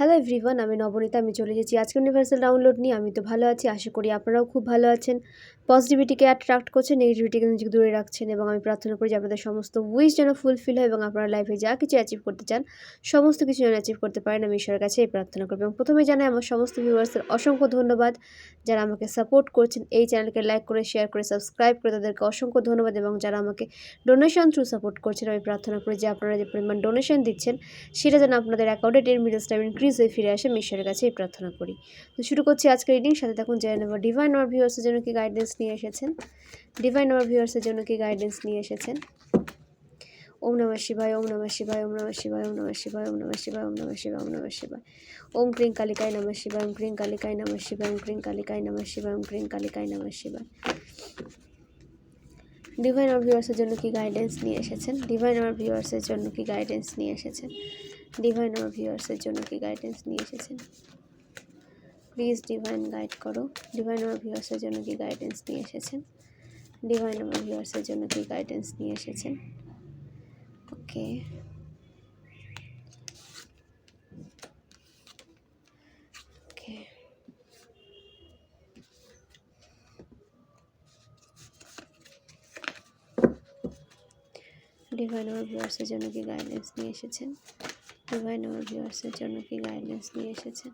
Hello everyone আমি নবনীতা, আমি চলে এসেছি আজকে ইউনিভার্সাল ডাউনলোড নিয়ে। আমি তো ভালো আছি, আশা করি আপনারাও খুব ভালো আছেন। পজিটিভিটিকে অ্যাট্রাক্ট করছেন নেগেটিভিটিকে নিজেকে দূরে রাখছেন এবং আমি প্রার্থনা করি যে আপনাদের সমস্ত উইশ যেন ফুলফিল হয় এবং আপনারা লাইফে যা কিছু অ্যাচিভ করতে চান, সমস্ত কিছু যেন অ্যাচিভ করতে পারেন, আমি ঈশ্বরের কাছে এই প্রার্থনা করব। এবং প্রথমে জানাই, আমার সমস্ত ভিউয়ার্সের অসংখ্য ধন্যবাদ যারা আমাকে সাপোর্ট করছেন। এই চ্যানেলকে লাইক করে শেয়ার করে সাবস্ক্রাইব করে তাদেরকে অসংখ্য ধন্যবাদ এবং যারা আমাকে ডোনেশন থ্রু সাপোর্ট করছেন, আমি প্রার্থনা করি যে আপনারা যে পরিমাণ ডোনেশন দিচ্ছেন, সেটা যেন আপনাদের অ্যাকাউন্টে টেন মিনিটস টাইম ইনক্রিজ হয়ে ফিরে আসে আমি ঈশ্বরের কাছে এই প্রার্থনা করি। তো শুরু করছি আজকে রিডিং সাথে থাকুন জেনে নেব ডিভাইন ওয়ার ভিউয়ার্সের জন্য কি গাইডেন্স নিয়ে এসেছেন? ডিভাইন ওয়ার ভিউয়ার্সের জন্য কি গাইডেন্স নিয়ে এসেছেন? ওম নমঃ শিবায়, ওম নমঃ শিবায়, ওম নমঃ শিবায়, ওম নমঃ শিবায়, ওম নমঃ শিবায়, ওম নমঃ শিবায়, ওম নমঃ শিবায়। ওম ক্রিং কালিকায় নমঃ শিবায়, ওম ক্রিং কালিকায় নমঃ শিবায়, ওম ক্রিং কালিকায় নমঃ শিবায়, ওম ক্রিং কালিকায় নমঃ শিবায়। ডিভাইন আর ভিউয়ার্সের জন্য কি গাইডেন্স নিয়ে এসেছেন? ডিভাইন আর ভিউয়ার্সের জন্য কি গাইডেন্স নিয়ে এসেছেন? ডিভাইন আর ভিউয়ার্সের জন্য কি গাইডেন্স নিয়ে এসেছেন? প্লিজ ডিভাইন গাইড করো। ডিভাইন আর ভিউয়ার্সের জন্য কি গাইডেন্স নিয়ে এসেছেন? ডিভাইন আর ভিউয়ার্সের জন্য কি গাইডেন্স নিয়ে এসেছেন? ওকে ডিভাইন আমার ভিউয়ার্সের জন্য কি গাইডেন্স নিয়ে এসেছেন? ডিভাইন আমার ভিউয়ার্সের জন্য কি গাইডেন্স নিয়ে এসেছেন?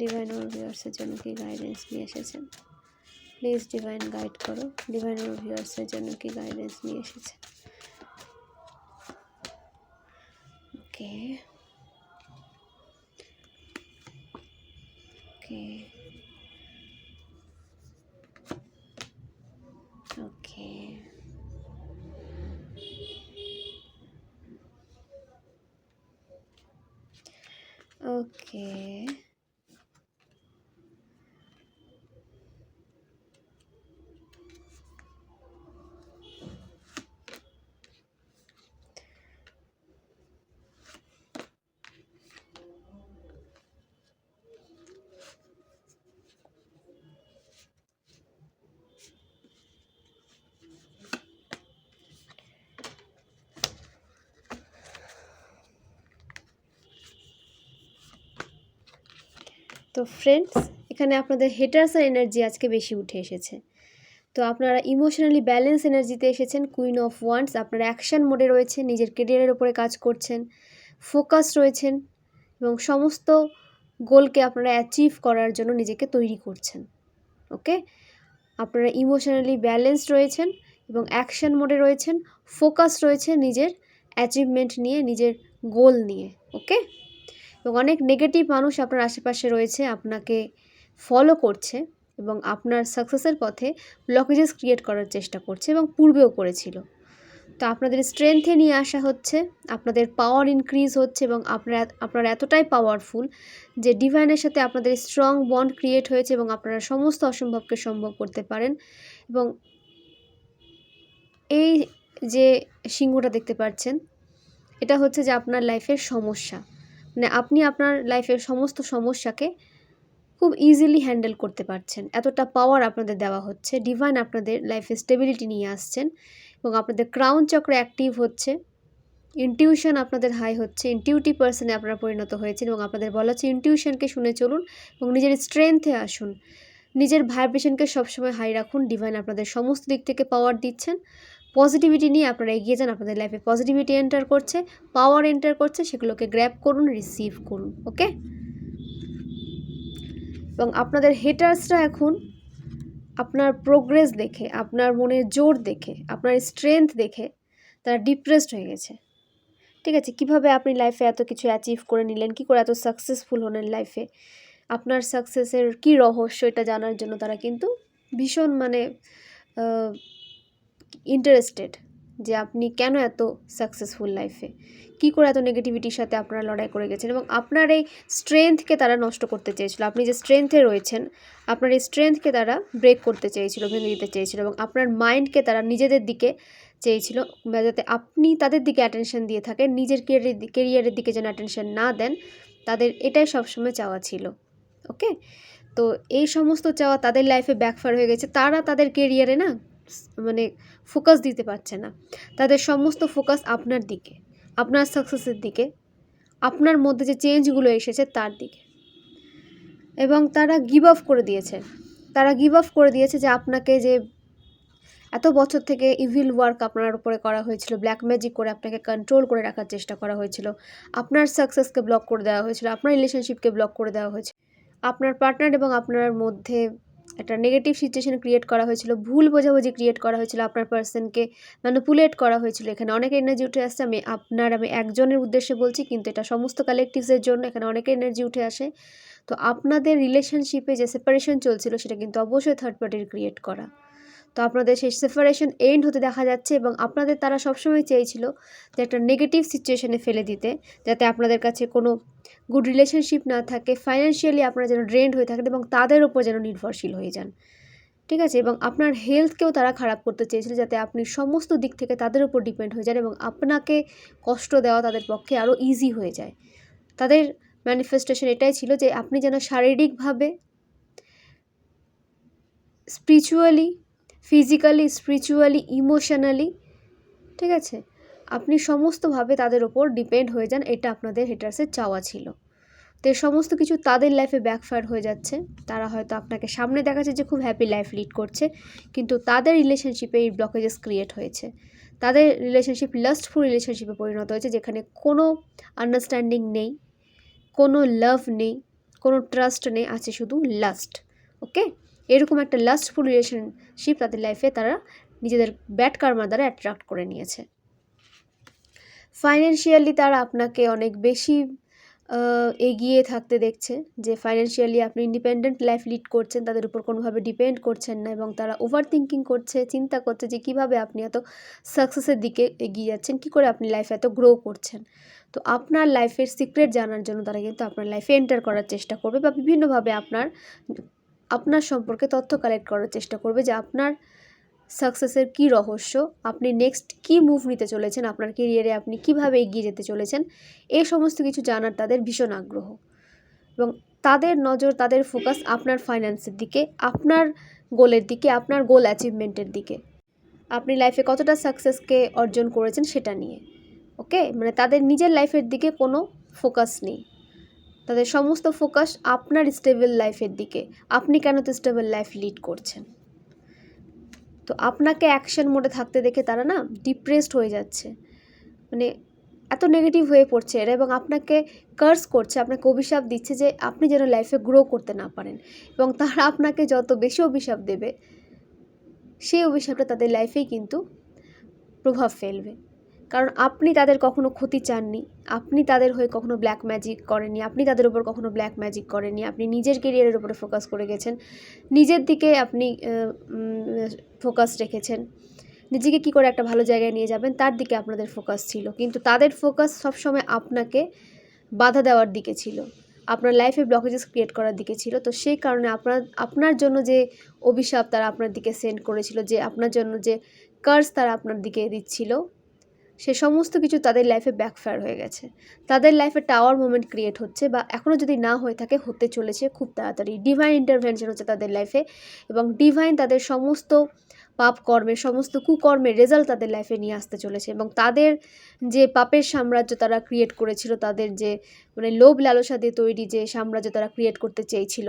ডিভাইন ভিউয়ার্সের জন্য কি গাইডেন্স নিয়ে এসেছেন? প্লিজ ডিভাইন গাইড করো। ডিভাইন ভিউয়ার্সের জন্য কি গাইডেন্স নিয়ে এসেছেন? ওকে ওকে ওকে তো ফ্রেন্ডস এখানে আপনাদের হেটার্সের এনার্জি আজকে বেশি উঠে এসেছে। তো আপনারা ইমোশনালি ব্যালেন্স এনার্জিতে এসেছেন কুইন অফ ওয়ান্স আপনারা অ্যাকশন মোডে রয়েছে নিজের কেরিয়ারের ওপরে কাজ করছেন ফোকাস রয়েছেন এবং সমস্ত গোলকে আপনারা অ্যাচিভ করার জন্য নিজেকে তৈরি করছেন ওকে আপনারা ইমোশনালি ব্যালেন্স রয়েছেন এবং অ্যাকশন মোডে রয়েছেন ফোকাস রয়েছে নিজের অ্যাচিভমেন্ট নিয়ে, নিজের গোল নিয়ে ওকে এবং অনেক নেগেটিভ মানুষ আপনার আশেপাশে রয়েছে, আপনাকে ফলো করছে এবং আপনার সাকসেসের পথে ব্লকেজেস ক্রিয়েট করার চেষ্টা করছে এবং পূর্বেও করেছিল। তো আপনাদের স্ট্রেংথে নিয়ে আসা হচ্ছে, আপনাদের পাওয়ার ইনক্রিজ হচ্ছে এবং আপনারা আপনারা এতটাই পাওয়ারফুল যে ডিভাইনের সাথে আপনাদের স্ট্রং বন্ড ক্রিয়েট হয়েছে এবং আপনারা সমস্ত অসম্ভবকে সম্ভব করতে পারেন এবং এই যে সিংহটা দেখতে পাচ্ছেন, এটা হচ্ছে যে আপনার লাইফের সমস্যা। মানে আপনি আপনার লাইফের সমস্ত সমস্যাকে খুব ইজিলি হ্যান্ডেল করতে পারছেন। এতটা পাওয়ার আপনাদের দেওয়া হচ্ছে ডিভাইন আপনাদের লাইফে স্টেবিলিটি নিয়ে আসছেন এবং আপনাদের ক্রাউন চক্র অ্যাক্টিভ হচ্ছে। ইনটিউশন আপনাদের হাই হচ্ছে ইনটিউটিভ পার্সনে আপনারা পরিণত হয়েছেন এবং আপনাদের বলা হচ্ছে ইনটিউশনকে শুনে চলুন এবং নিজের স্ট্রেংথে আসুন। নিজের ভাইব্রেশনকে সবসময় হাই রাখুন ডিভাইন আপনাদের সমস্ত দিক থেকে পাওয়ার দিচ্ছেন। পজিটিভিটি নিয়ে আপনারা এগিয়ে যান আপনাদের লাইফে পজিটিভিটি এন্টার করছে পাওয়ার এন্টার করছে, সেগুলোকে গ্র্যাপ করুন রিসিভ করুন ওকে এবং আপনাদের হেটার্সরা এখন আপনার প্রোগ্রেস দেখে, আপনার মনের জোর দেখে, আপনার স্ট্রেংথ দেখে তারা ডিপ্রেসড হয়ে গেছে। ঠিক আছে, কীভাবে আপনি লাইফে এত কিছু অ্যাচিভ করে নিলেন, কি করে এত সাকসেসফুল হলেন লাইফে আপনার সাকসেসের কি রহস্য, এটা জানার জন্য তারা কিন্তু ভীষণ মানে ইন্টারেস্টেড যে আপনি কেন এত সাকসেসফুল লাইফে কী করে এত নেগেটিভিটির সাথে আপনারা লড়াই করে গেছেন? এবং আপনার এই স্ট্রেংথকে তারা নষ্ট করতে চেয়েছিল। আপনি যে স্ট্রেংথে রয়েছেন, আপনার এই স্ট্রেংথকে তারা ব্রেক করতে চেয়েছিল, ভেঙে দিতে চেয়েছিল এবং আপনার মাইন্ডকে তারা নিজেদের দিকে চেয়েছিল যাতে আপনি তাদের দিকে অ্যাটেনশন দিয়ে থাকেন, নিজের কেরিয়ারের কেরিয়ারের দিকে যেন অ্যাটেনশন না দেন, তাদের এটাই সবসময় চাওয়া ছিল। ওকে তো এই সমস্ত চাওয়া তাদের লাইফে ব্যাকফার হয়ে গেছে। তারা তাদের কেরিয়ারে না মানে ফোকাস দিতে পারছে না। তাদের সমস্ত ফোকাস আপনার দিকে, আপনার সাকসেসের দিকে, আপনার মধ্যে যে চেঞ্জগুলো এসেছে তার দিকে। এবং তারা গিভ আপ করে দিয়েছে। তারা গিভ আপ করে দিয়েছে যে আপনাকে যে এত বছর থেকে ইভিল ওয়ার্ক আপনার উপরে করা হয়েছিল ব্ল্যাক ম্যাজিক করে আপনাকে কন্ট্রোল করে রাখার চেষ্টা করা হয়েছিল, আপনার সাকসেসকে ব্লক করে দেওয়া হয়েছিল, আপনার রিলেশনশিপকে ব্লক করে দেওয়া হয়েছিল, আপনার পার্টনার এবং আপনার মধ্যে একটা নেগেটিভ সিচুয়েশন ক্রিয়েট করা হয়েছিল, ভুল বোঝাবুঝি ক্রিয়েট করা হয়েছিল আপনার পার্সনকে ম্যানুপুলেট করা হয়েছিল। এখানে অনেক এনার্জি উঠে আসছে, আমি আপনার, আমি একজনের উদ্দেশ্যে বলছি, কিন্তু এটা সমস্ত কালেকটিভসের জন্য এখানে অনেক এনার্জি উঠে আসে। তো আপনাদের রিলেশনশিপে যে সেপারেশন চলছিল, সেটা কিন্তু অবশ্যই থার্ড পার্টির ক্রিয়েট করা। তো আপনাদের সেই সেপারেশন এন্ড হতে দেখা যাচ্ছে এবং আপনাদের তারা সবসময় চেয়েছিল যে একটা নেগেটিভ সিচুয়েশনে ফেলে দিতে, যাতে আপনাদের কাছে কোনো গুড রিলেশনশিপ না থাকে ফাইন্যান্সিয়ালি আপনারা যেন ড্রেন্ড হয়ে থাকেন এবং তাদের ওপর যেন নির্ভরশীল হয়ে যান। ঠিক আছে? এবং আপনার হেলথকেও তারা খারাপ করতে চেয়েছিল যাতে আপনি সমস্ত দিক থেকে তাদের উপর ডিপেন্ড হয়ে যান এবং আপনাকে কষ্ট দেওয়া তাদের পক্ষে আরও ইজি হয়ে যায়। তাদের ম্যানিফেস্টেশন এটাই ছিল যে আপনি যেন শারীরিকভাবে স্পিরিচুয়ালি ফিজিক্যালি, স্পিরিচুয়ালি, ইমোশনালি, ঠিক আছে? আপনি সমস্তভাবে তাদের ওপর ডিপেন্ড হয়ে যান, এটা আপনাদের হেটার্সের চাওয়া ছিল। তো সমস্ত কিছু তাদের লাইফে ব্যাকফায়ার হয়ে যাচ্ছে। তারা হয়তো আপনাকে সামনে দেখাচ্ছে যে খুব হ্যাপি লাইফ লিড করছে, কিন্তু তাদের রিলেশনশিপে এই ব্লকেজেস ক্রিয়েট হয়েছে। তাদের রিলেশনশিপ লাস্টফুল রিলেশনশিপে পরিণত হয়েছে, যেখানে কোনো আন্ডারস্ট্যান্ডিং নেই, কোনো লাভ নেই, কোনো ট্রাস্ট নেই, আছে শুধু লাস্ট ওকে এরকম একটা লাস্টফুল রিলেশনশিপ তাদের লাইফে তারা নিজেদের ব্যাড কার্মার দ্বারা অ্যাট্রাক্ট করে নিয়েছে। ফাইন্যান্সিয়ালি তারা আপনাকে অনেক বেশি এগিয়ে থাকতে দেখছে যে ফাইন্যান্সিয়ালি আপনি ইন্ডিপেন্ডেন্ট লাইফ লিড করছেন, তাদের উপর কোনোভাবে ডিপেন্ড করছেন না এবং তারা ওভার থিঙ্কিং করছে, চিন্তা করছে যে কীভাবে আপনি এত সাকসেসের দিকে এগিয়ে যাচ্ছেন, কী করে আপনি লাইফে এত গ্রো করছেন। তো আপনার লাইফের সিক্রেট জানার জন্য তারা কিন্তু আপনার লাইফে এন্টার করার চেষ্টা করবে বা বিভিন্নভাবে আপনার আপনার সম্পর্কে তথ্য কালেক্ট করার চেষ্টা করবে যে আপনার সাকসেসের কী রহস্য, আপনি নেক্সট কী মুভ নিতে চলেছেন, আপনার কেরিয়ারে আপনি কীভাবে এগিয়ে যেতে চলেছেন এই সমস্ত কিছু জানার তাদের ভীষণ আগ্রহ। এবং তাদের নজর, তাদের ফোকাস আপনার ফাইন্যান্সের দিকে, আপনার গোলের দিকে, আপনার গোল অ্যাচিভমেন্টের দিকে। আপনি লাইফে কতটা সাকসেসকে অর্জন করেছেন সেটা নিয়ে। ওকে মানে তাদের নিজের লাইফের দিকে কোনো ফোকাস নেই। তাদের সমস্ত ফোকাস আপনার স্টেবল লাইফের দিকে। আপনি কেন তো স্টেবল লাইফ লিড করছেন? তো আপনাকে অ্যাকশন মোডে থাকতে দেখে তারা না ডিপ্রেসড হয়ে যাচ্ছে। মানে এত নেগেটিভ হয়ে পড়ছে এরা এবং আপনাকে কার্স করছে, আপনাকে অভিশাপ দিচ্ছে যে আপনি যেন লাইফে গ্রো করতে না পারেন এবং তারা আপনাকে যত বেশি অভিশাপ দেবে, সেই অভিশাপটা তাদের লাইফেই কিন্তু প্রভাব ফেলবে। কারণ আপনি তাদের কখনো ক্ষতি চাননি। আপনি তাদের হয়ে কখনো ব্ল্যাক ম্যাজিক করেননি। আপনি তাদের উপর কখনো ব্ল্যাক ম্যাজিক করেননি। আপনি নিজের কেরিয়ারের উপরে ফোকাস করে গেছেন। নিজের দিকে আপনি ফোকাস রেখেছেন। নিজেকে কী করে একটা ভালো জায়গায় নিয়ে যাবেন, তার দিকে আপনাদের ফোকাস ছিল। কিন্তু তাদের ফোকাস সবসময় আপনাকে বাধা দেওয়ার দিকে ছিল। আপনার লাইফে ব্লকেজেস ক্রিয়েট করার দিকে ছিল। তো সেই কারণে আপনার আপনার জন্য যে অভিশাপ তারা আপনার দিকে সেন্ড করেছিল, যে আপনার জন্য যে কার্স তারা আপনার দিকে দিচ্ছিল সে সমস্ত কিছু তাদের লাইফে ব্যাকফায়ার হয়ে গেছে। তাদের লাইফে টাওয়ার মোমেন্ট ক্রিয়েট হচ্ছে বা এখনও যদি না হয়ে থাকে, হতে চলেছে খুব তাড়াতাড়ি। ডিভাইন ইন্টারভেনশন হচ্ছে তাদের লাইফে এবং ডিভাইন তাদের সমস্ত পাপ কর্মের সমস্ত কুকর্মের রেজাল্ট তাদের লাইফে নিয়ে আসতে চলেছে এবং তাদের যে পাপের সাম্রাজ্য তারা ক্রিয়েট করেছিল, তাদের যে মানে লোভ লালসা দিয়ে তৈরি যে সাম্রাজ্য তারা ক্রিয়েট করতে চেয়েছিল,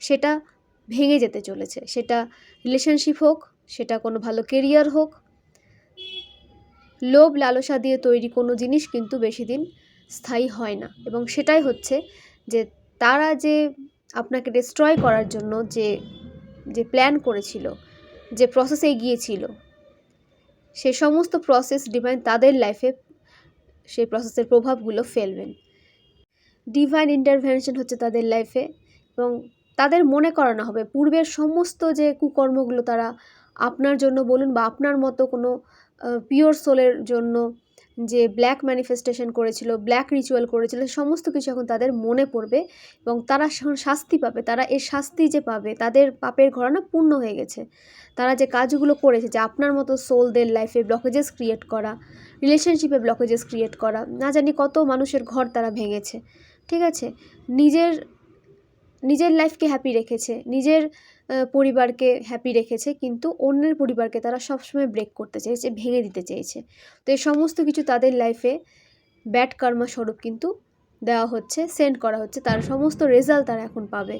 সেটা ভেঙে যেতে চলেছে। সেটা রিলেশনশিপ হোক, সেটা কোনো ভালো কেরিয়ার হোক লোভ লালসা দিয়ে তৈরি কোনো জিনিস কিন্তু বেশি দিন স্থায়ী হয় না। এবং সেটাই হচ্ছে যে তারা যে আপনাকে ডিস্ট্রয় করার জন্য যে যে প্ল্যান করেছিল, যে প্রসেসে গিয়েছিল, সে সমস্ত প্রসেস ডিভাইন তাদের লাইফে সেই প্রসেসের প্রভাবগুলো ফেলবেন। ডিভাইন ইন্টারভেনশন হচ্ছে তাদের লাইফে এবং তাদের মনে করানো হবে। পূর্বের সমস্ত যে কুকর্মগুলো তারা আপনার জন্য বলুন বা আপনার মতো কোনো পিওর সোলের জন্য যে ব্ল্যাক ম্যানিফেস্টেশন করেছিল ব্ল্যাক রিচুয়াল করেছিল, সমস্ত কিছু এখন তাদের মনে পড়বে এবং তারা শাস্তি পাবে। তারা এর শাস্তি যে পাবে, তাদের পাপের ঘরানা পূর্ণ হয়ে গেছে। তারা যে কাজগুলো করেছে, যে আপনার মতো সোলদের লাইফে ব্লকেজেস ক্রিয়েট করা রিলেশনশিপে ব্লকেজেস ক্রিয়েট করা, না জানি কত মানুষের ঘর তারা ভেঙেছে, ঠিক আছে? নিজের নিজের লাইফকে হ্যাপি রেখেছে, নিজের পরিবারকে হ্যাপি রেখেছে, কিন্তু অন্যের পরিবারকে তারা সবসময় ব্রেক করতে চেয়েছে, ভেঙে দিতে চেয়েছে। তো এই সমস্ত কিছু তাদের লাইফে ব্যাড কর্মা স্বরূপ কিন্তু দেওয়া হচ্ছে সেন্ড করা হচ্ছে, তার সমস্ত রেজাল্ট তারা এখন পাবে।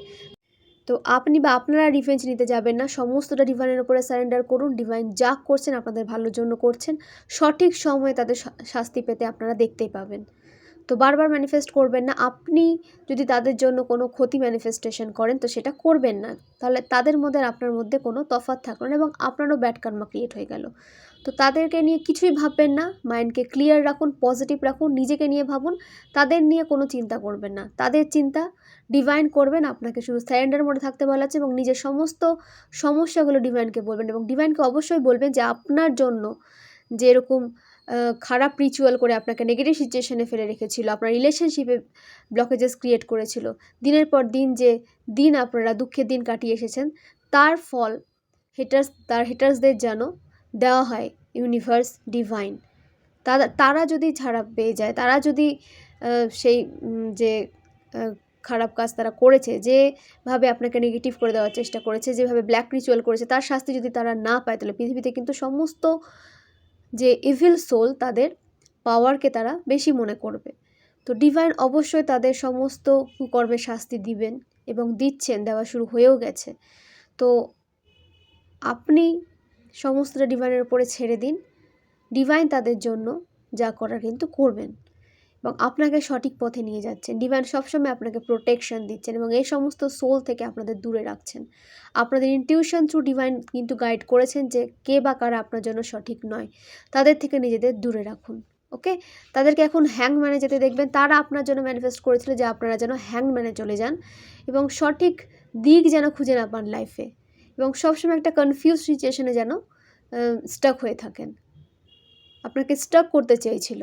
তো আপনি বা আপনারা রিভেঞ্জ নিতে যাবেন না, সমস্তটা ডিভাইনের উপরে সারেন্ডার করুন ডিভাইন যা করছেন আপনাদের ভালোর জন্য করছেন, সঠিক সময়ে তাদের শাস্তি পেতে আপনারা দেখতেই পাবেন। তো বারবার ম্যানিফেস্ট করবেন না। আপনি যদি তাদের জন্য কোনো ক্ষতি ম্যানিফেস্টেশন করেন তো সেটা করবেন না। তাহলে তাদের মধ্যে আপনার মধ্যে কোনো তফাৎ থাকল না এবং আপনারও ব্যাড কার্মা ক্রিয়েট হয়ে গেল। তো তাদেরকে নিয়ে কিছুই ভাববেন না। মাইন্ডকে ক্লিয়ার রাখুন পজিটিভ রাখুন নিজেকে নিয়ে ভাবুন। তাদের নিয়ে কোনো চিন্তা করবেন না। তাদের চিন্তা ডিভাইন করবেন আপনাকে শুধু সারেন্ডার মোডে থাকতে বলা হচ্ছে এবং নিজের সমস্ত সমস্যাগুলো ডিভাইনকে বলবেন এবং ডিভাইনকে অবশ্যই বলবেন যে আপনার জন্য যে এরকম আহ, খারাপ রিচুয়াল করে আপনাকে নেগেটিভ সিচুয়েশনে ফেলে রেখেছিল, আপনার রিলেশনশিপে ব্লকেজেস ক্রিয়েট করেছিল। দিনের পর দিন যে দিন আপনারা দুঃখের দিন কাটিয়ে এসেছেন, তার ফল হেটার্স তার হেটার্সদের যেন দেওয়া হয় ইউনিভার্স ডিভাইন তারা তারা যদি ছাড়া পেয়ে যায়, তারা যদি সেই যে খারাপ কাজ তারা করেছে, যেভাবে আপনাকে নেগেটিভ করে দেওয়ার চেষ্টা করেছে, যেভাবে ব্ল্যাক রিচুয়াল করেছে, তার শাস্তি যদি তারা না পায়, তাহলে পৃথিবীতে কিন্তু সমস্ত যে ইভিল সোল তাদের পাওয়ারকে তারা বেশি মনে করবে। তো ডিভাইন অবশ্যই তাদের সমস্ত কুকর্মের শাস্তি দিবেন এবং দিচ্ছেন, দেওয়া শুরু হয়েও গেছে। তো আপনি সমস্তটা ডিভাইনের উপরে ছেড়ে দিন। ডিভাইন তাদের জন্য যা করার কিন্তু করবেন। এবং আপনাকে সঠিক পথে নিয়ে যাচ্ছেন। ডিভাইন সবসময় আপনাকে প্রোটেকশন দিচ্ছেন এবং এই সমস্ত সোল থেকে আপনাদের দূরে রাখছেন। আপনাদের ইনটিউশন থ্রু ডিভাইন কিন্তু গাইড করেছেন যে কে বা কারা আপনার জন্য সঠিক নয়। তাদের থেকে নিজেদের দূরে রাখুন ওকে তাদেরকে এখন হ্যাংম্যানে যেতে দেখবেন। তারা আপনার জন্য ম্যানিফেস্ট করেছিল যে আপনারা যেন হ্যাংম্যানে চলে যান এবং সঠিক দিক যেন খুঁজে না পান লাইফে এবং সবসময় একটা কনফিউজ সিচুয়েশনে যেন স্টাক হয়ে থাকেন। আপনাকে স্টাক করতে চেয়েছিল।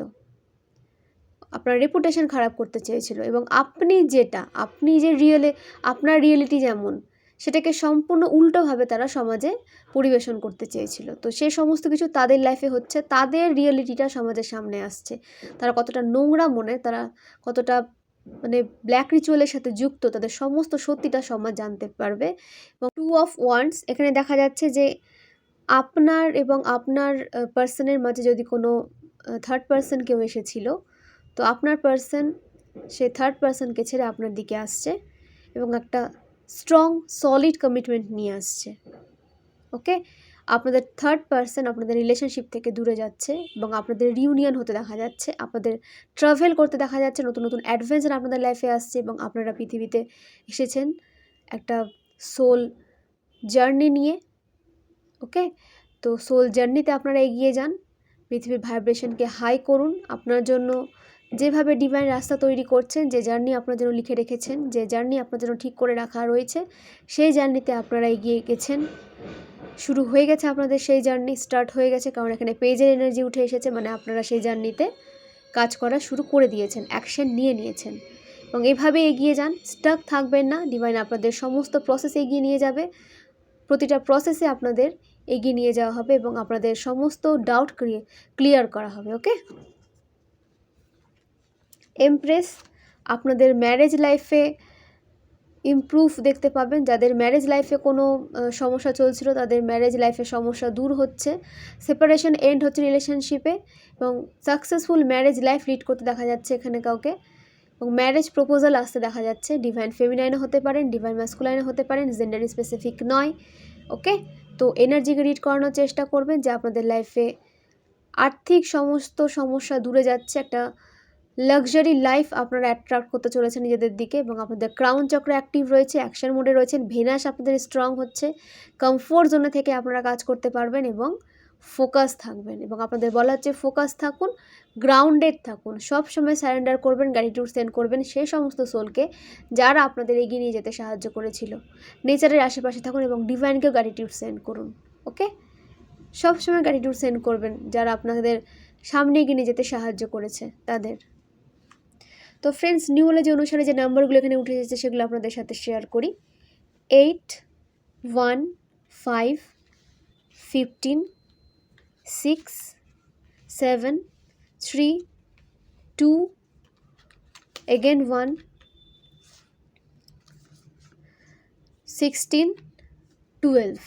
আপনার রেপুটেশন খারাপ করতে চেয়েছিল এবং আপনি যেটা, আপনি যে রিয়েলে আপনার রিয়েলিটি যেমন, সেটাকে সম্পূর্ণ উল্টোভাবে তারা সমাজে পরিবেশন করতে চেয়েছিল। তো সে সমস্ত কিছু তাদের লাইফে হচ্ছে, তাদের রিয়েলিটিটা সমাজের সামনে আসছে। তারা কতটা নোংরা মনে, তারা কতটা মানে ব্ল্যাক রিচুয়ালের সাথে যুক্ত, তাদের সমস্ত সত্যিটা সমাজ জানতে পারবে। এবং টু অফ ওয়ান্স এখানে দেখা যাচ্ছে যে আপনার এবং আপনার পার্সনের মাঝে যদি কোনো থার্ড পার্সন কেউ এসেছিল তো আপনার পার্সন সে থার্ড পার্সনকে ছেড়ে আপনার দিকে আসছে এবং একটা স্ট্রং সলিড কমিটমেন্ট নিয়ে আসছে ওকে আপনাদের থার্ড পার্সন আপনাদের রিলেশনশিপ থেকে দূরে যাচ্ছে এবং আপনাদের রিউনিয়ন হতে দেখা যাচ্ছে, আপনাদের ট্রাভেল করতে দেখা যাচ্ছে, নতুন নতুন অ্যাডভেঞ্চার আপনাদের লাইফে আসছে এবং আপনারা পৃথিবীতে এসেছেন একটা সোল জার্নি নিয়ে ওকে তো সোল জার্নিতে আপনারা এগিয়ে যান, পৃথিবীর ভাইব্রেশনকে হাই করুন, আপনার জন্য যেভাবে ডিভাইন রাস্তা তৈরি করছেন, যে জার্নি আপনার জন্য লিখে রেখেছেন, যে জার্নি আপনার জন্য ঠিক করে রাখা রয়েছে, সেই জার্নিতে আপনারা এগিয়ে গেছেন। শুরু হয়ে গেছে আপনাদের সেই জার্নি স্টার্ট হয়ে গেছে, কারণ এখানে পেজের এনার্জি উঠে এসেছে মানে আপনারা সেই জার্নিতে কাজ করা শুরু করে দিয়েছেন অ্যাকশন নিয়ে নিয়েছেন। এবং এভাবে এগিয়ে যান স্টাক থাকবেন না ডিভাইন আপনাদের সমস্ত প্রসেস এগিয়ে নিয়ে যাবে। প্রতিটা প্রসেসে আপনাদের এগিয়ে নিয়ে যাওয়া হবে এবং আপনাদের সমস্ত ডাউট ক্লিয়ার করা হবে ওকে এমপ্রেস আপনাদের ম্যারেজ লাইফে ইমপ্রুভ দেখতে পাবেন। যাদের ম্যারেজ লাইফে কোনো সমস্যা চলছিল, তাদের ম্যারেজ লাইফে সমস্যা দূর হচ্ছে। সেপারেশন এন্ড হচ্ছে রিলেশনশিপে এবং সাকসেসফুল ম্যারেজ লাইফ লিড করতে দেখা যাচ্ছে এখানে কাউকে। এবং ম্যারেজ প্রপোজাল আসতে দেখা যাচ্ছে। ডিভাইন ফেমিনাইনও হতে পারেন ডিভাইন ম্যাসকুলাইনও হতে পারেন জেন্ডার স্পেসিফিক নয় ওকে তো এনার্জিকে রিড করানোর চেষ্টা করবেন যে আপনাদের লাইফে আর্থিক সমস্ত সমস্যা দূরে যাচ্ছে। একটা লাক্সারি লাইফ আপনারা অ্যাট্রাক্ট করতে চলেছেন নিজেদের দিকে এবং আপনাদের ক্রাউন চক্র অ্যাক্টিভ রয়েছে অ্যাকশন মোডে রয়েছেন, ভেনাস আপনাদের স্ট্রং হচ্ছে কমফোর্ট জোনে থেকে আপনারা কাজ করতে পারবেন এবং ফোকাস থাকবেন এবং আপনাদের বলা হচ্ছে ফোকাস থাকুন গ্রাউন্ডেড থাকুন সব সময় স্যারেন্ডার করবেন গ্যাটিটিউড সেন্ড করবেন সেই সমস্ত সোলকে যারা আপনাদের এগিয়ে নিয়ে যেতে সাহায্য করেছিল। নেচারের আশেপাশে থাকুন এবং ডিভাইনকেও গ্যাটিটিউড সেন্ড করুন ওকে সব সময় গ্যাটিটিউড সেন্ড করবেন যারা আপনাদের সামনে এগিয়ে নিয়ে যেতে সাহায্য করেছে তাদের। তো ফ্রেন্ডস নিউলজি অনুসারে যে নাম্বারগুলো এখানে উঠে এসেছে, সেগুলো আপনাদের সাথে শেয়ার করি। Eight one five fifteen six seven three two again one sixteen twelve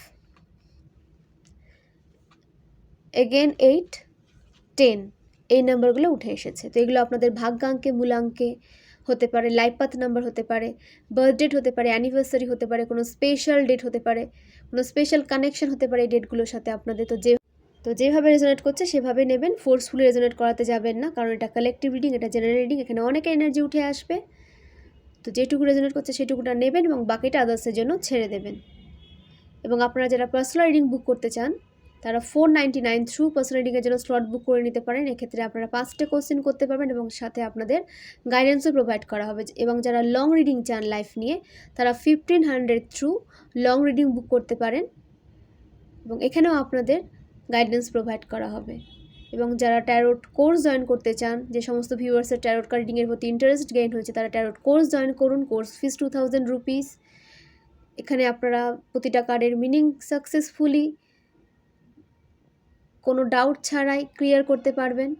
again eight ten এই নাম্বারগুলো উঠে এসেছে। তো এগুলো আপনাদের ভাগ্যাঙ্কে, মূলাঙ্কে হতে পারে লাইফ পাথ নাম্বার হতে পারে বার্থ ডেট হতে পারে অ্যানিভার্সারি হতে পারে, কোনো স্পেশাল ডেট হতে পারে, কোনো স্পেশাল কানেকশন হতে পারে এই ডেটগুলোর সাথে আপনাদের। তো যে, তো যেভাবে রেজোনেট করছে সেভাবে নেবেন ফোর্সফুলি রেজোনেট করাতে যাবেন না, কারণ এটা কালেকটিভ রিডিং এটা জেনারেল রিডিং এখানে অনেক এনার্জি উঠে আসবে। তো যেটুকু রেজোনেট করছে সেটুকুটা নেবেন এবং বাকিটা আদার্সের জন্য ছেড়ে দেবেন। এবং আপনারা যারা পার্সোনাল রিডিং বুক করতে চান তারা four ninety nine through personal রিডিংয়ের জন্য স্লট বুক করে নিতে পারেন। এক্ষেত্রে আপনারা পাঁচটা কোশ্চেন করতে পারবেন এবং সাথে আপনাদের গাইডেন্সও প্রোভাইড করা হবে। এবং যারা লং রিডিং চান লাইফ নিয়ে, তারা fifteen hundred through long reading book করতে পারেন। এবং এখানেও আপনাদের গাইডেন্স প্রোভাইড করা হবে। এবং যারা ট্যারোট কোর্স জয়েন করতে চান, যে সমস্ত ভিউয়ার্সের ট্যারোট কার্ড রিডিংয়ের প্রতি ইন্টারেস্ট গেইন হয়েছে, তারা ট্যারোট কোর্স জয়েন করুন। Course fees two thousand rupees এখানে আপনারা প্রতিটা কার্ডের মিনিং সাকসেসফুলি কোনো ডাউট ছাড়াই ক্লিয়ার করতে পারবেন।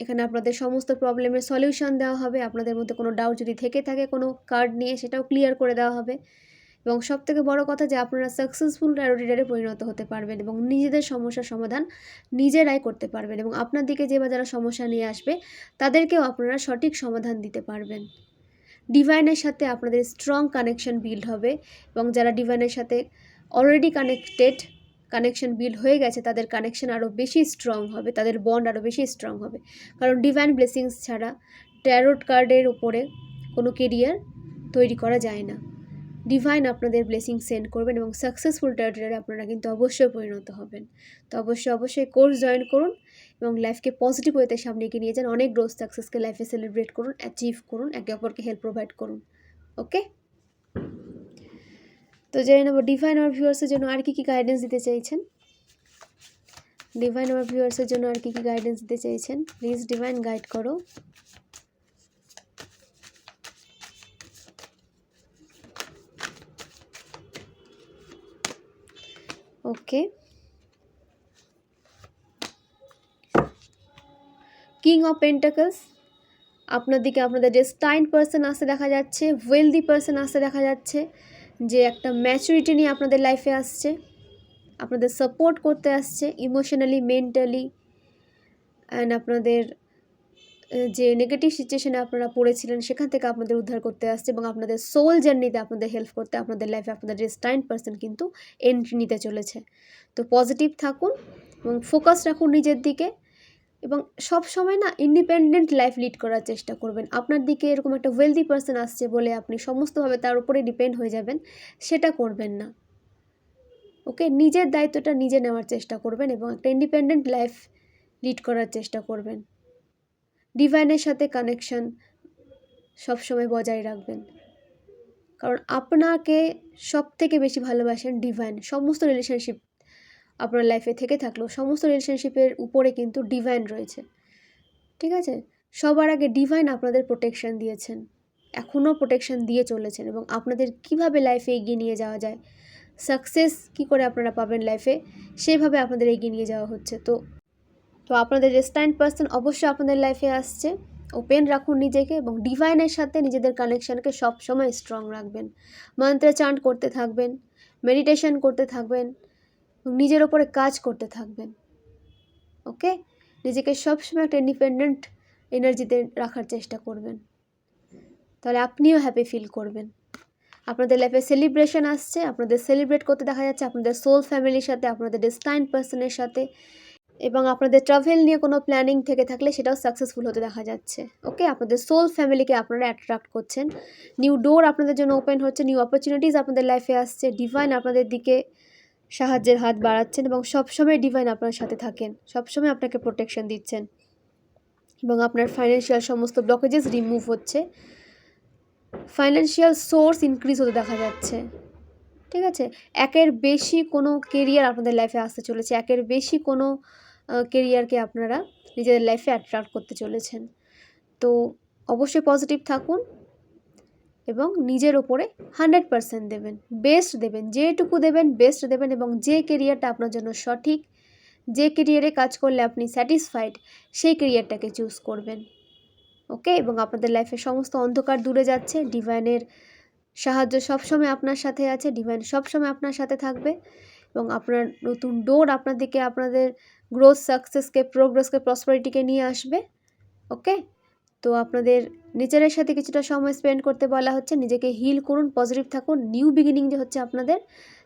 এখানে আপনাদের সমস্ত প্রবলেমের সলিউশন দেওয়া হবে। আপনাদের মধ্যে কোনো ডাউট যদি থেকে থাকে, কোনো কার্ড নিয়ে, সেটাও ক্লিয়ার করে দেওয়া হবে। এবং সব থেকে বড়ো কথা যে, আপনারা সাকসেসফুল ট্যারো রিডারে পরিণত হতে পারবেন এবং নিজেদের সমস্যার সমাধান নিজেরাই করতে পারবেন এবং আপনার দিকে যে বা যারা সমস্যা নিয়ে আসবে, তাদেরকেও আপনারা সঠিক সমাধান দিতে পারবেন। ডিভাইনের সাথে আপনাদের স্ট্রং কানেকশন বিল্ড হবে এবং যারা ডিভাইনের সাথে অলরেডি কানেক্টেড কানেকশন বিল্ড হয়ে গেছে, তাদের কানেকশন আরও বেশি স্ট্রং হবে, তাদের বন্ড আরও বেশি স্ট্রং হবে। কারণ ডিভাইন ব্লেসিংস ছাড়া ট্যারোট কার্ডের উপরে কোনো কেরিয়ার তৈরি করা যায় না। ডিভাইন আপনাদের ব্লেসিং সেন্ড করবেন এবং সাকসেসফুল ট্যারোটারে আপনারা কিন্তু অবশ্যই পরিণত হবেন। তো অবশ্যই অবশ্যই কোর্স জয়েন করুন এবং লাইফকে পজিটিভ ওয়েতে সামনে এগিয়ে নিয়ে যান। অনেক গ্রোথ সাকসেসকে লাইফে সেলিব্রেট করুন অ্যাচিভ করুন, একে অপরকে হেল্প প্রোভাইড করুন। ওকে তো জেনে নেব ডিভাইন আমার ভিউয়ার্সের জন্য আর কী কী গাইডেন্স দিতে চাইছেন? ডিভাইন আমার ভিউয়ার্সের জন্য আর কী কী গাইডেন্স দিতে চাইছেন? প্লিজ ডিভাইন গাইড করো। ওকে কিং অফ পেন্টাকলস আপনার দিকে আপনাদের যে স্টাইন পার্সন আসতে দেখা যাচ্ছে ওয়েলদি পার্সন আসতে দেখা যাচ্ছে যে একটা ম্যাচুরিটি নিয়ে আপনাদের লাইফে আসছে, আপনাদের সাপোর্ট করতে আসছে ইমোশনালি মেন্টালি অ্যান্ড আপনাদের যে নেগেটিভ সিচুয়েশনে আপনারা পড়েছিলেন, সেখান থেকে আপনাদের উদ্ধার করতে আসছে এবং আপনাদের সোল জার্নিতে আপনাদের হেল্প করতে, আপনাদের লাইফে আপনাদের যে স্টাইন পার্সন কিন্তু এন্ট্রি নিতে চলেছে। তো পজিটিভ থাকুন এবং ফোকাস রাখুন নিজের দিকে। এবং সব সময় না ইন্ডিপেন্ডেন্ট লাইফ লিড করার চেষ্টা করবেন। আপনার দিকে এরকম একটা ওয়েলদি পার্সন আসছে বলে আপনি সমস্তভাবে তার উপরে ডিপেন্ড হয়ে যাবেন, সেটা করবেন না। ওকে নিজের দায়িত্বটা নিজে নেওয়ার চেষ্টা করবেন এবং একটা ইন্ডিপেন্ডেন্ট লাইফ লিড করার চেষ্টা করবেন। ডিভাইনের সাথে কানেকশন সবসময় বজায় রাখবেন। কারণ আপনাকে সব থেকে বেশি ভালোবাসেন ডিভাইন সমস্ত রিলেশনশিপ আপনার লাইফে থেকে থাকলেও সমস্ত রিলেশনশিপের উপরে কিন্তু ডিভাইন রয়েছে। ঠিক আছে? সবার আগে ডিভাইন আপনাদের প্রোটেকশন দিয়েছেন। এখনও প্রোটেকশন দিয়ে চলেছেন এবং আপনাদের কীভাবে লাইফে এগিয়ে নিয়ে যাওয়া যায় সাকসেস কি করে আপনারা পাবেন লাইফে সেভাবে আপনাদের এগিয়ে নিয়ে যাওয়া হচ্ছে। তো তো আপনাদের রেস্টাইন্ট পার্সন অবশ্যই আপনাদের লাইফে আসছে। ওপেন রাখুন নিজেকে এবং ডিভাইনের সাথে নিজেদের কানেকশানকে সবসময় স্ট্রং রাখবেন। মন্ত্রে চান্ট করতে থাকবেন মেডিটেশন করতে থাকবেন নিজের ওপরে কাজ করতে থাকবেন, ওকে? নিজেকে সবসময় একটা ইন্ডিপেন্ডেন্ট এনার্জিতে রাখার চেষ্টা করবেন। তাহলে আপনিও হ্যাপি ফিল করবেন। আপনাদের লাইফে সেলিব্রেশন আসছে, আপনাদের সেলিব্রেট করতে দেখা যাচ্ছে, আপনাদের সোল ফ্যামিলির সাথে, আপনাদের ডেস্টাইন পার্সনের সাথে, এবং আপনাদের ট্রাভেল নিয়ে কোনো প্ল্যানিং থেকে থাকলে সেটাও সাকসেসফুল হতে দেখা যাচ্ছে, ওকে? আপনাদের সোল ফ্যামিলিকে আপনারা অ্যাট্রাক্ট করছেন। নিউ ডোর আপনাদের জন্য ওপেন হচ্ছে নিউ অপরচুনিটিস আপনাদের লাইফে আসছে ডিভাইন আপনাদের দিকে সাহায্যের হাত বাড়াচ্ছেন এবং সবসময় ডিভাইন আপনার সাথে থাকেন। সবসময় আপনাকে প্রোটেকশন দিচ্ছেন। এবং আপনার ফাইন্যান্সিয়াল সমস্ত ব্লকেজেস রিমুভ হচ্ছে। ফাইন্যান্সিয়াল সোর্স ইনক্রিজ হতে দেখা যাচ্ছে। ঠিক আছে? একের বেশি কোনো কেরিয়ার আপনাদের লাইফে আসতে চলেছে। একের বেশি কোনো কেরিয়ারকে আপনারা নিজেদের লাইফে অ্যাট্রাক্ট করতে চলেছেন। তো অবশ্যই পজিটিভ থাকুন। এবং নিজের ওপরে হান্ড্রেড পারসেন্ট দেবেন বেস্ট দেবেন, যেটুকু দেবেন বেস্ট দেবেন এবং যে কেরিয়ারটা আপনার জন্য সঠিক, যে কেরিয়ারে কাজ করলে আপনি স্যাটিসফাইড সেই কেরিয়ারটাকে চুজ করবেন ওকে এবং আপনাদের লাইফে সমস্ত অন্ধকার দূরে যাচ্ছে ডিভাইনের সাহায্য সবসময় আপনার সাথে আছে ডিভাইন সবসময় আপনার সাথে থাকবে এবং আপনার নতুন ডোর আপনার দিকে, আপনাদের গ্রোথ সাকসেসকে প্রোগ্রেসকে প্রসপারিটিকে নিয়ে আসবে ওকে তো আপনাদের নেচারের সাথে কিছুটা সময় স্পেন্ড করতে বলা হচ্ছে, নিজেকে হিল করুন পজিটিভ থাকুন নিউ বিগিনিং যে হচ্ছে আপনাদের,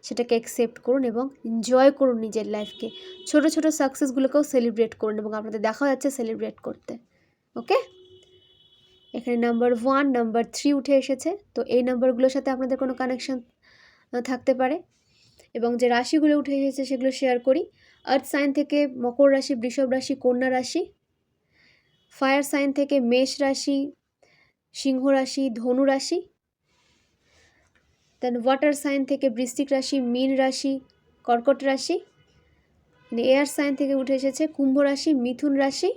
সেটাকে অ্যাকসেপ্ট করুন এবং এনজয় করুন নিজের লাইফকে ছোট ছোট সাকসেসগুলোকেও সেলিব্রেট করুন এবং আপনাদের দেখা যাচ্ছে সেলিব্রেট করতে। ওকে এখানে নাম্বার ওয়ান নাম্বার থ্রি উঠে এসেছে, তো এই নাম্বারগুলোর সাথে আপনাদের কোনো কানেকশন থাকতে পারে। এবং যে রাশিগুলো উঠে এসেছে সেগুলো শেয়ার করি। আর্থ সাইন থেকে মকর রাশি, বৃষভ রাশি, কন্যা রাশি ফায়ার সাইন থেকে মেষ রাশি, সিংহ রাশি, ধনু রাশি দেন ওয়াটার সাইন থেকে বৃশ্চিক রাশি, মীন রাশি, কর্কট রাশি এয়ার সাইন থেকে উঠে এসেছে কুম্ভ রাশি, মিথুন রাশি,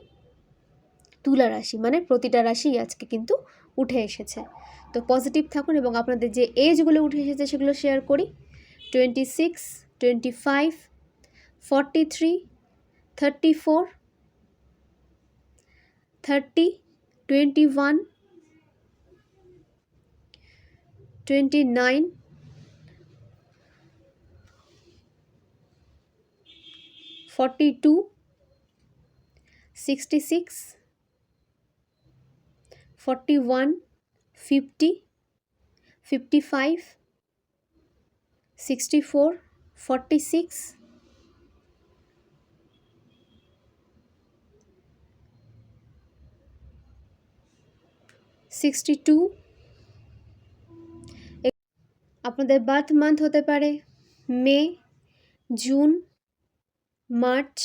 তুলা রাশি মানে প্রতিটা রাশি আজকে কিন্তু উঠে এসেছে। তো পজিটিভ থাকুন এবং আপনাদের যে এজগুলো উঠে এসেছে সেগুলো শেয়ার করি। Twenty six twenty five forty three thirty four thirty twenty one twenty nine forty two sixty six forty one fifty fifty five sixty four forty six sixty two আপনাদের বার্থ মান্থ হতে পারে May, June, March,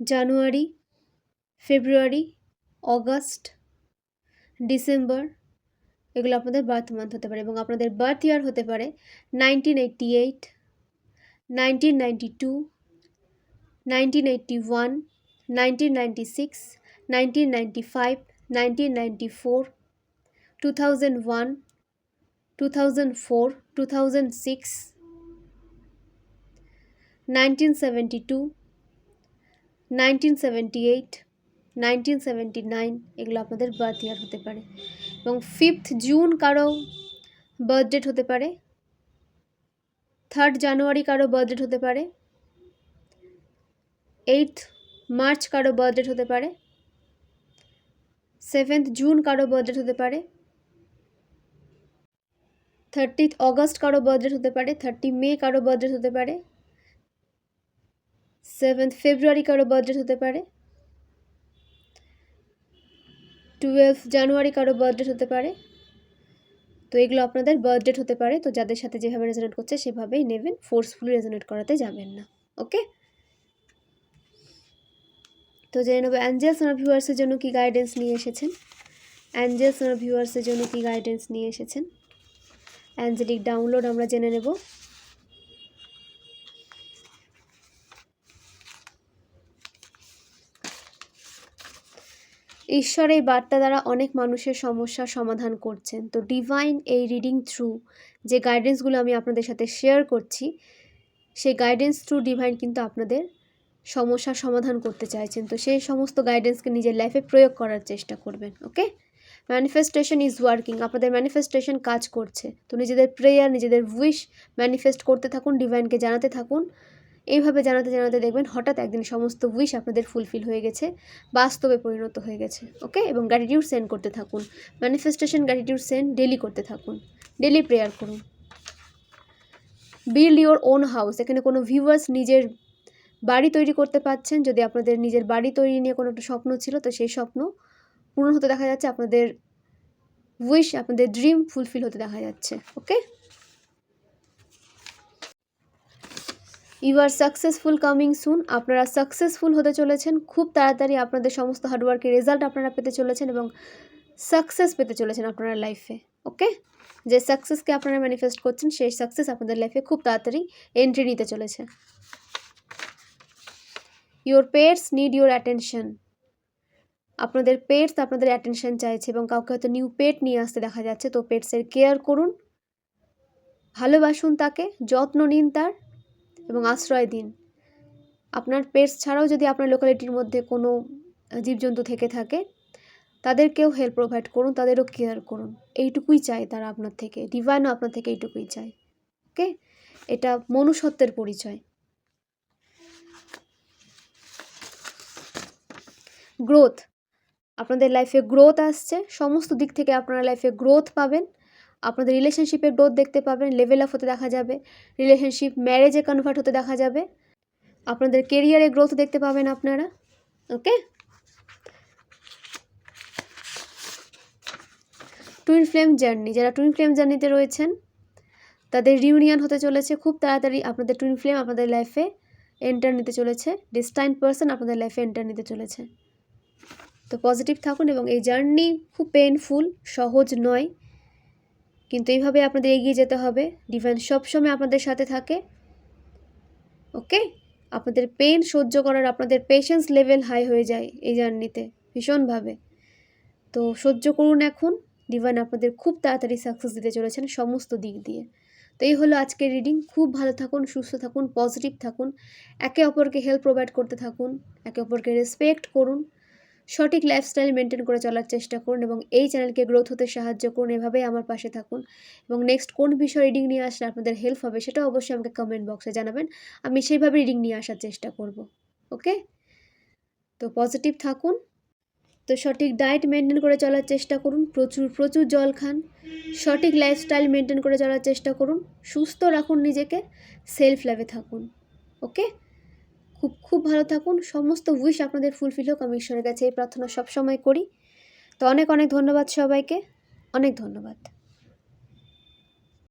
January, February, August, December, এগুলো আপনাদের birth month হতে পারে এবং আপনাদের birth year হতে পারে nineteen eighty eight nineteen ninety two nineteen eighty one nineteen ninety six nineteen ninety five nineteen ninety four two thousand one two thousand four two thousand six nineteen seventy two nineteen seventy eight nineteen seventy nine এগুলো আপনাদের birth year হতে পারে। এবং fifth June কারও birth date হতে পারে। Third January কারও birth date হতে পারে। এইথ মার্চ কারও বার্থ ডেট হতে পারে। সেভেন্থ জুন কারও বার্থ ডেট হতে পারে। থার্টিথ অগস্ট কারও বার্থ ডেট হতে পারে। থার্টি মে কারও বার্থ ডেট হতে পারে। সেভেন্থ ফেব্রুয়ারি কারও বার্থ ডেট হতে পারে। টুয়েলভ জানুয়ারি কারও বার্থ ডেট হতে পারে। তো এগুলো আপনাদের বার্থডেট হতে পারে। তো যাদের সাথে যেভাবে রেজনেট করছে, সেভাবেই নেবেন। ফোর্সফুলি রেজনেট করাতে যাবেন না। ওকে তো জেনে নেব অ্যাঞ্জেলস ওনার ভিউয়ার্সের জন্য কি গাইডেন্স নিয়ে এসেছেন? অ্যাঞ্জেলস ওনার ভিউয়ার্সের জন্য কি গাইডেন্স নিয়ে এসেছেন? অ্যাঞ্জেলিক ডাউনলোড আমরা জেনে নেব। ঈশ্বর এই বার্তা দ্বারা অনেক মানুষের সমস্যার সমাধান করছেন। তো ডিভাইন এই রিডিং থ্রু যে গাইডেন্সগুলো আমি আপনাদের সাথে শেয়ার করছি, সেই গাইডেন্স থ্রু ডিভাইন কিন্তু আপনাদের সমস্যার সমাধান করতে চাইছেন। তো সেই সমস্ত গাইডেন্সকে নিজের লাইফে প্রয়োগ করার চেষ্টা করবেন ওকে ম্যানিফেস্টেশন ইজ ওয়ার্কিং আপনাদের ম্যানিফেস্টেশন কাজ করছে। তো নিজেদের প্রেয়ার নিজেদের উইশ ম্যানিফেস্ট করতে থাকুন ডিভাইনকে জানাতে থাকুন। এইভাবে জানাতে জানাতে দেখবেন হঠাৎ একদিন সমস্ত উইশ আপনাদের ফুলফিল হয়ে গেছে, বাস্তবে পরিণত হয়ে গেছে ওকে এবং গ্র্যাটিটিউড সেন্ড করতে থাকুন। ম্যানিফেস্টেশন গ্র্যাটিটিউড সেন্ড ডেলি করতে থাকুন। ডেলি প্রেয়ার করুন। বিল্ড ইউর ওন হাউস এখানে কোনো ভিউয়ার্স নিজের বাড়ি তৈরি করতে পারছেন যদি আপনাদের নিজের বাড়ি তৈরি নিয়ে কোনো একটা স্বপ্ন ছিল, তো সেই স্বপ্ন পূরণ হতে দেখা যাচ্ছে। আপনাদের উইশ আপনাদের ড্রিম ফুলফিল হতে দেখা যাচ্ছে। Okay you are successful coming soon আপনারা সাকসেসফুল হতে চলেছেন। খুব তাড়াতাড়ি আপনাদের সমস্ত হার্ডওয়ার্কের রেজাল্ট আপনারা পেতে চলেছেন এবং সাকসেস পেতে চলেছেন আপনারা লাইফে ওকে যে সাকসেসকে আপনারা ম্যানিফেস্ট করছেন, সেই সাকসেস আপনাদের লাইফে খুব তাড়াতাড়ি এন্ট্রি নিতে চলেছে। Your pets need your attention আপনাদের পেটস আপনাদের অ্যাটেনশন চাইছে এবং কাউকে হয়তো নিউ পেট নিয়ে আসতে দেখা যাচ্ছে, তো পেটসের কেয়ার করুন, ভালোবাসুন তাকে, যত্ন নিন তার এবং আশ্রয় দিন। আপনার পেটস ছাড়াও যদি আপনার লোকালিটির মধ্যে কোনো জীবজন্তু থেকে থাকে, তাদেরকেও হেল্প প্রোভাইড করুন, তাদেরও কেয়ার করুন। এইটুকুই চাই তারা আপনার থেকে ডিভাইনও আপনার থেকে এইটুকুই চাই ওকে এটা মনুষ্যত্বের পরিচয়। গ্রোথ আপনাদের লাইফে গ্রোথ আসছে, সমস্ত দিক থেকে আপনারা লাইফে গ্রোথ পাবেন। আপনাদের রিলেশনশিপে গ্রোথ দেখতে পাবেন লেভেল আপ হতে দেখা যাবে রিলেশনশিপ ম্যারেজে কনভার্ট হতে দেখা যাবে। আপনাদের কেরিয়ারে গ্রোথ দেখতে পাবেন আপনারা ওকে টুইন ফ্লেম জার্নি যারা টুইন ফ্লেম জার্নিতে রয়েছেন, তাদের রিউনিয়ন হতে চলেছে, খুব তাড়াতাড়ি আপনাদের টুইন ফ্লেম আপনাদের লাইফে এন্টার নিতে চলেছে ডিস্টাইন পার্সন আপনাদের লাইফে এন্টার নিতে চলেছে। তো পজিটিভ থাকুন এবং এই জার্নি খুব পেনফুল সহজ নয়। কিন্তু এইভাবে আপনাদের এগিয়ে যেতে হবে। ডিভাইন সবসময় আপনাদের সাথে থাকে। ওকে আপনাদের পেন সহ্য করার আপনাদের পেশেন্স লেভেল হাই হয়ে যায় এই জার্নিতে ভীষণভাবে। তো সহ্য করুন এখন। ডিভাইন আপনাদের খুব তাড়াতাড়ি সাকসেস দিতে চলেছেন সমস্ত দিক দিয়ে। তো এই হলো আজকের রিডিং খুব ভালো থাকুন, সুস্থ থাকুন পজিটিভ থাকুন। একে অপরকে হেল্প প্রোভাইড করতে থাকুন। একে অপরকে রেসপেক্ট করুন। সঠিক লাইফস্টাইল মেনটেন করে চলার চেষ্টা করুন এবং এই চ্যানেলকে গ্রোথ হতে সাহায্য করুন, এভাবেই আমার পাশে থাকুন। এবং নেক্সট কোন বিষয় রিডিং নিয়ে আসলে আপনাদের হেল্প হবে সেটা অবশ্যই আমাকে কমেন্ট বক্সে জানাবেন। আমি সেইভাবে রিডিং নিয়ে আসার চেষ্টা করব ওকে তো পজিটিভ থাকুন। তো সঠিক ডায়েট মেনটেন করে চলার চেষ্টা করুন, প্রচুর প্রচুর জল খান। সঠিক লাইফস্টাইল মেনটেন করে চলার চেষ্টা করুন, সুস্থ রাখুন নিজেকে সেলফ লাভে থাকুন ওকে খুব খুব ভালো থাকুন। সমস্ত উইশ আপনাদের ফুলফিল হোক। আমি ঈশ্বরের কাছে এই প্রার্থনা সবসময় করি। তো অনেক অনেক ধন্যবাদ সবাইকে। অনেক ধন্যবাদ।